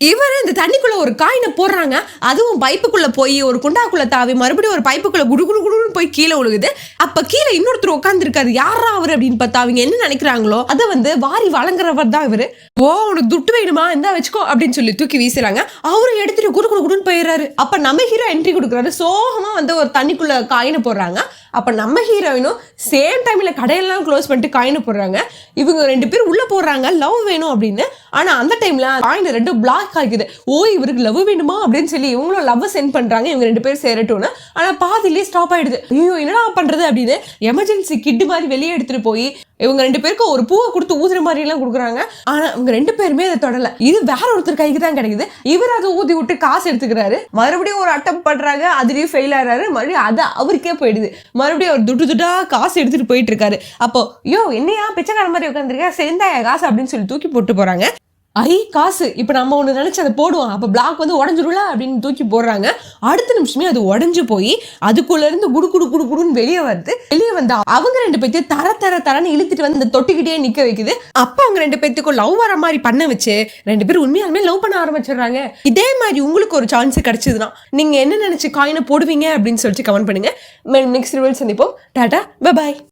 இவர் இந்த தண்ணிக்குள்ள ஒரு காயினை போடுறாங்க. அதுவும் பைப்புக்குள்ள போய் ஒரு குண்டாக்குள்ள தாவி மறுபடியும் ஒரு பைப்புக்குள்ள குடு குடு குடுன்னு போய் கீழே விழுகுது அப்ப கீழே இன்னொருத்தர் உட்காந்துருக்காரு யாரா அவர் அப்படின்னு பார்த்தா அவங்க என்ன நினைக்கிறாங்களோ அதை வந்து வாரி வழங்குறவர் தான் இவரு. ஓ உனக்கு துட்டு வேணுமா? இந்தா வச்சுக்கோ அப்படின்னு சொல்லி தூக்கி வீசுறாங்க. அவரு எடுத்துட்டு குடு குடு குடுன்னு போயிடுறாரு. அப்ப நம்ம ஹீரோ என்ட்ரி கொடுக்குறாரு. சோகமா வந்து ஒரு தண்ணிக்குள்ள காயினை போடுறாங்க. அப்ப நம்ம ஹீரோயினும் சேம் டைம்ல கடையெல்லாம் க்ளோஸ் பண்ணிட்டு காயினை போடுறாங்க. இவங்க ரெண்டு பேரும் உள்ள போடுறாங்க. லவ் வேணும் அப்படின்னு. ஆனா அந்த டைம்ல காயின் ரெண்டு பிளாக் ஆகிக்குது ஓ இவருக்கு லவ் வேணுமா? அப்படின்னு சொல்லி இவங்களும் லவ் சென்ட் பண்றாங்க. இவங்க ரெண்டு பேரும் சேரட்டும்னு ஆனா பாதிலேயே ஸ்டாப் ஆயிடுது. ஐயோ என்னடா பண்றது அப்படின்னு எமர்ஜென்சி கிட் மாதிரி வெளியே எடுத்துட்டு போய் இவங்க ரெண்டு பேருக்கும் ஒரு பூவை கொடுத்து ஊதுற மாதிரி எல்லாம் கொடுக்குறாங்க. ஆனா அவங்க ரெண்டு பேருமே அதை தொடல. இது வேற ஒருத்தர் கைக்கு தான் கிடைக்குது. இவர் அதை ஊதி விட்டு காசு எடுத்துக்கிறாரு. மறுபடியும் ஒரு அட்டம் பண்றாங்க. அதுலயும் ஃபெயில் ஆறாரு. மறுபடியும் அது அவருக்கே போயிடுது. மறுபடியும் அவர் துட்டு துட்டா காசு எடுத்துட்டு போயிட்டு இருக்காரு. அப்போ யோ என்னையா? பிச்சைக்கார மாதிரி உட்காந்துருக்கா செந்தாயா காசு? அப்படின்னு சொல்லி தூக்கி போட்டு போறாங்க. ஐ காசு. இப்போ நம்ம ஒன்று நினச்சி அதை போடுவோம். அப்போ பிளாக் வந்து உடஞ்சிருல அப்படின்னு தூக்கி போடுறாங்க. அடுத்த நிமிஷமே அது உடஞ்சி போய் அதுக்குள்ளேருந்து குடு குடு குடு குடுன்னு வெளியே வருது. வெளியே வந்து அவங்க ரெண்டு பேர்த்தையும் தர தர தரன்னு இழுத்துட்டு வந்து இந்த தொட்டிக்கிட்டே நிற்க வைக்குது. அப்போ அவங்க ரெண்டு பேர்த்துக்கும் லவ் வர மாதிரி பண்ண வச்சு ரெண்டு பேரும் உண்மையாலுமே லவ் பண்ண ஆரம்பிச்சிடுறாங்க. இதே மாதிரி உங்களுக்கு ஒரு சான்ஸ் கிடைச்சதுன்னா நீங்கள் என்ன நினச்சி காயினை போடுவீங்க அப்படின்னு சொல்லிட்டு கமெண்ட் பண்ணுங்க. நெக்ஸ்ட் ரிவல் சந்திப்போம். Tata bye